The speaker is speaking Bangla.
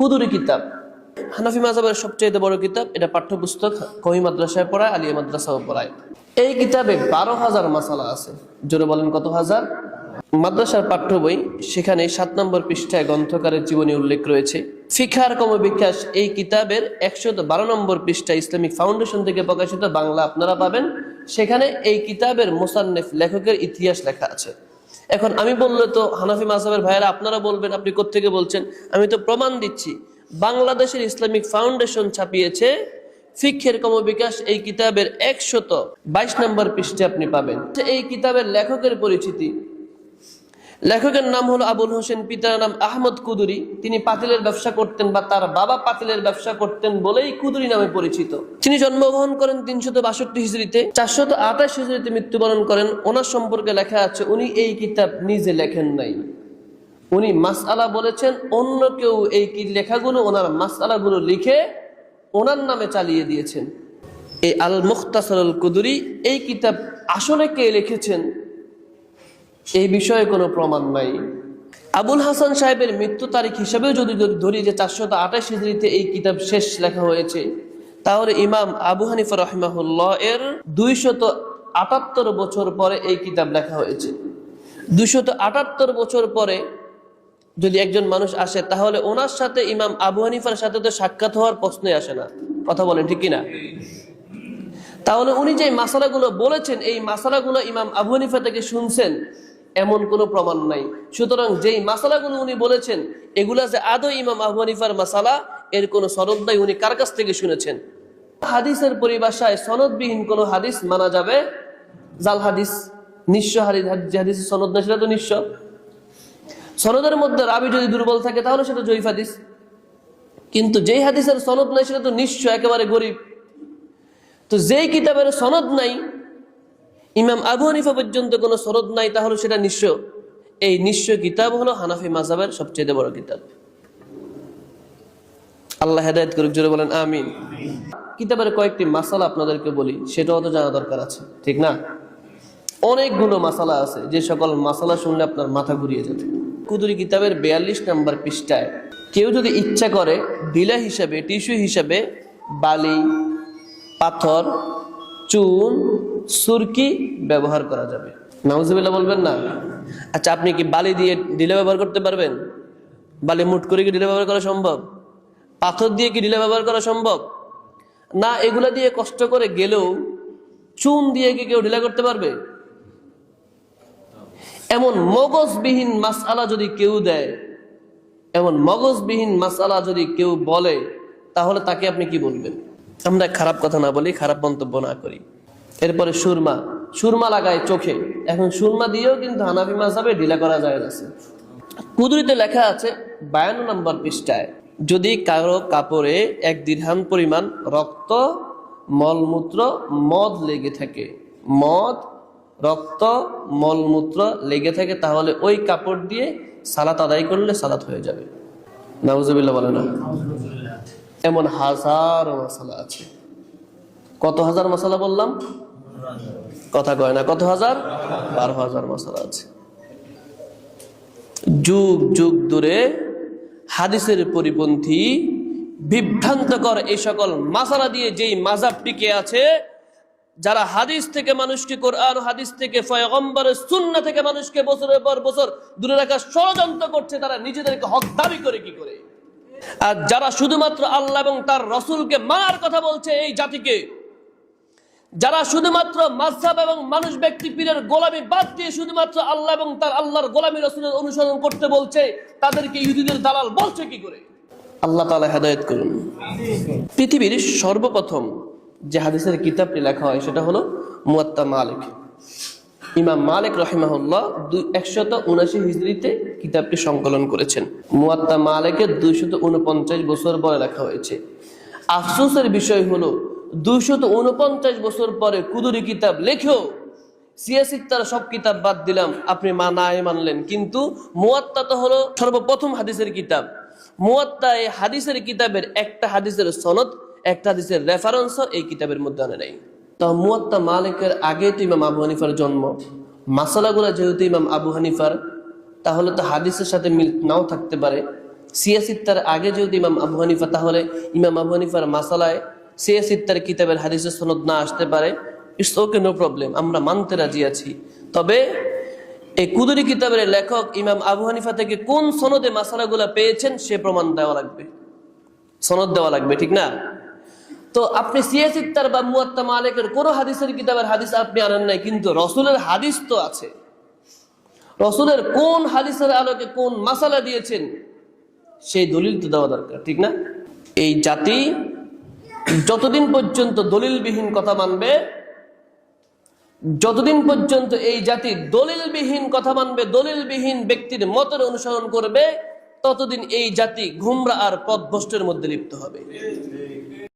কুদুরি কিতাব। হানাফি মাজাবের সবচেয়ে বড় কিতাব, এটা পাঠ্যপুস্তক কহি মাদ্রাসায় পড়ায়, আলিয়া মাদ্রাসাও পড়ায়। এই কিতাবে বারো হাজার মাসালা আছে। জোরে বলেন কত হাজার? মাদ্রাসার পাঠ্য বই, সেখানে সাত নম্বর পৃষ্ঠায় গ্রন্থকারের জীবনী উল্লেখ রয়েছে। ফিখার কম বিকাশ এই কিতাবের একশো বারো নম্বর পৃষ্ঠায় ইসলামিক ফাউন্ডেশন থেকে প্রকাশিত বাংলা আপনারা পাবেন। সেখানে এই কিতাবের মোসান্নেফ লেখকের ইতিহাস লেখা আছে। এখন আমি বললে তো হানাফি মাসাবের ভাইয়েরা, আপনারা বলবেন, আপনি কোত্থেকে বলছেন? আমি তো প্রমাণ দিচ্ছি। বাংলাদেশের ইসলামিক ফাউন্ডেশন ছাপিয়েছে ফিক্ষের কমবিকাশ এই কিতাবের একশত বাইশ নম্বর পৃষ্ঠে আপনি পাবেন। এই কিতাবের লেখকের পরিচিতি লেখকের নাম হলো আবুল হোসেন, পিতার নাম আহমদ কুদুরি। তিনি পাতিলের ব্যবসা করতেন বা তার বাবা পাতিলের ব্যবসা করতেন বলেই কুদুরি নামে পরিচিত। তিনি জন্মগ্রহণ করেন তিনশত বাষট্টি হিজড়িতে, চারশত আঠাশ হিজড়িতে মৃত্যুবরণ করেন। ওনার সম্পর্কে লেখা আছে, উনি এই কিতাব নিজে লেখেন নাই। উনি মাসআলা বলেছেন, অন্য কেউ এই কি লেখাগুলো, ওনার মাসআলাগুলো লিখে ওনার নামে চালিয়ে দিয়েছেন। এই আল মুখতাসরুল কুদুরি, এই কিতাব আসলে কে লিখেছেন? এই বিষয়ে কোনো প্রমাণ নাই। আবুল হাসান সাহেবের মৃত্যু তারিখ হিসাবেও যদি ধরি যে চারশত আঠাশ হিজড়িতে এই কিতাব শেষ লেখা হয়েছে, তাহলে ইমাম আবু হানিফা রহমাহুল্লাহ এর দুইশত আটাত্তর বছর পরে এই কিতাব লেখা হয়েছে। দুইশত আটাত্তর বছর পরে যদি একজন মানুষ আসে, তাহলে ওনার সাথে, ইমাম আবু হানিফার সাথে তো সাক্ষাৎ হওয়ার প্রশ্নই আসে না। কথা বলেন, ঠিক কিনা? তাহলে উনি যে মাসালাগুলো বলেছেন, এই মাসালাগুলো ইমাম আবু হানিফা থেকে শুনছেন এমন কোনো প্রমাণ নাই। সুতরাং যেই মাসালাগুলো উনি বলেছেন, এগুলা যে আদৌ ইমাম আহমানিফার মাসালা, এর কোনো সনদ নাই, উনি কার কাছ থেকে শুনেছেন? হাদিসের পরিভাষায় সনদবিহীন কোনো হাদিস মানা যাবে? জাল হাদিস, নিঃস্ব হাদিস সনদ না সেটা তো নিঃস্ব। সনদের মধ্যে রাবি যদি দুর্বল থাকে, তাহলে সেটা জয়ীফ হাদিস। কিন্তু যেই হাদিসের সনদ নাই, সেটা তো নিঃস্ব, একেবারে গরিব। তো যেই কিতাবের সনদ নাই ইমাম আবু হানিফা পর্যন্ত কোনো সনদ নাই, তাহলে সেটা নিঃস্ব এই নিঃস্ব কিতাব হলো হানাফি মাজাবের সবচেয়ে বড় কিতাব। আল্লাহ হেদায়ত করুক, জোরে বলেন, আমিন। কিতাবের কয়েকটি মাসালা আপনাদেরকে বলি, সেটাও তো জানা দরকার আছে, ঠিক না? অনেকগুলো মাসালা আছে, যে সকল মাসালা শুনলে আপনার মাথা ঘুরিয়ে যাবে। কুদুরি কিতাবের বিয়াল্লিশ নাম্বার পৃষ্ঠায়, কেউ যদি ইচ্ছা করে ডিলা হিসাবে, টিস্যু হিসাবে, বালি, পাথর চুন, সুরকি ব্যবহার করা যাবে। নাউজুবিল্লাহ বলবেন না? আচ্ছা আপনি কি বালি দিয়ে ডিলা ব্যবহার করতে পারবেন? বালি মুট করে কি ডিলা ব্যবহার করা সম্ভব? পাথর দিয়ে কি ডিলা ব্যবহার করা সম্ভব? না, এগুলা দিয়ে কষ্ট করে গেলেও চুন দিয়ে কি কেউ ঢিলা করতে পারবে? এমন মগজবিহীন মাসআলা যদি কেউ দেয়, এমন মগজবিহীন মাসআলা যদি কেউ বলে, তাহলে তাকে আপনি কি বলবেন? আমরা খারাপ কথা না বলি, খারাপ মন্তব্য না করি। এরপরে সুরমা। সুরমা লাগায় চোখে। এখন সুরমা দিয়েও কিন্তু হানাফি মাসাবে ঢিলা করা যায় না কুদুরিতে লেখা আছে, বায়ান্ন নম্বর পৃষ্ঠায়, যদি কারও কাপড়ে এক দীর্ঘান পরিমাণ রক্ত, মলমূত্র, মদ লেগে থাকে, মদ, রক্ত, মলমূত্র লেগে থাকে, তাহলে ওই কাপড় দিয়ে সালাত আদায় করলে সালাত হয়ে যাবে। নাউজুবিল্লাহ বলে না? এমন হাজার মশালা আছে। কত হাজার মশালা বললাম? কথা কয় না, কত হাজার? বারো হাজার মশালা আছে। যুগ যুগ ধরে হাদিসের পরিপন্থী বিভ্রান্তকর এই সকল মাসালা দিয়ে যেই মাজাব টিকে আছে, যারা হাদিস থেকে মানুষকে কোরআন, হাদিস থেকে ফয়গম্বরের সুন্না থেকে মানুষকে বছরের পর বছর দূরে রাখার ষড়যন্ত্র করছে, তারা নিজেদেরকে হক দাবি করে কি করে? যারা শুধুমাত্র আল্লাহ এবং তার রসুলকে মানার কথা বলছে এই জাতিকে, যারা শুধুমাত্র মাঝহাব এবং মানুষ ব্যক্তি পীরের গোলামি বাদ দিয়ে শুধুমাত্র আল্লাহ এবং তার আল্লাহর গোলামি রসুলের অনুসরণ করতে বলছে, তাদেরকে ইহুদিদের দালাল বলছে কি করে? আল্লাহ তালা হেদায়ত করুন। পৃথিবীর সর্বপ্রথম যে হাদিসের কিতাবটি লেখা হয় সেটা হলো মুয়াত্তা মালিক। ইমাম মালিক রহিমাহুল্লাহ দুই একশত উনাশি হিজড়িতে কিতাবটি সংকলন করেছেন। মুয়াত্তা মালিকের দুইশত উনপঞ্চাশ বছর পরে লেখা হয়েছে। আফসোসের বিষয় হলো, দুইশত উনপঞ্চাশ বছর পরে কুদুরি কিতাব লেখেও সিয়াসির তার সব কিতাব বাদ দিলাম, আপনি মানায় মানলেন। কিন্তু মুয়াত্তা তো হলো সর্বপ্রথম হাদিসের কিতাব। মুয়াত্তা এই হাদিসের কিতাবের একটা হাদিসের সনদ, একটা হাদিসের রেফারেন্স এই কিতাবের মধ্যে আনে নাই। তো মুয়াত্তা মালিকের আগে তো ইমাম আবু হানিফার জন্ম। মাসালাগুলো যেহেতু ইমাম আবু হানিফার, তাহলে তো হাদিসের সাথে মিল নাও থাকতে পারে। সিয়াসিত্তার আগে যদি ইমাম আবু হানিফা, তাহলে ইমাম আবু হানিফার মাসালায় সিয়াসিত্তার কিতাবের হাদিসের সনদ না আসতে পারে। ইটস ওকে নো প্রবলেম আমরা মানতে রাজি আছি। তবে এই কুদুরি কিতাবের লেখক ইমাম আবু হানিফা থেকে কোন সনদে মাসালাগুলা পেয়েছেন সে প্রমাণ দেওয়া লাগবে। সনদ দেওয়া লাগবে, ঠিক না? তো আপনি সিয়াসিত্তার বা মুয়াত্তা মালিকের কোন হাদিসের কিতাবের হাদিস আপনি আনেন নাই, কিন্তু রসুলের হাদিস তো আছে। রসুলের কোন হাদিসের আলোকে কোন মাসালা দিয়েছেন, সেই দলিল তো দেওয়া দরকার, ঠিক না? এই জাতি যতদিন পর্যন্ত দলিলবিহীন কথা মানবে, যতদিন পর্যন্ত এই জাতি দলিলবিহীন কথা মানবে, দলিলবিহীন ব্যক্তির মতের অনুসরণ করবে, ততদিন এই জাতি ঘুমরা আর পথভ্রষ্টের মধ্যে লিপ্ত হবে।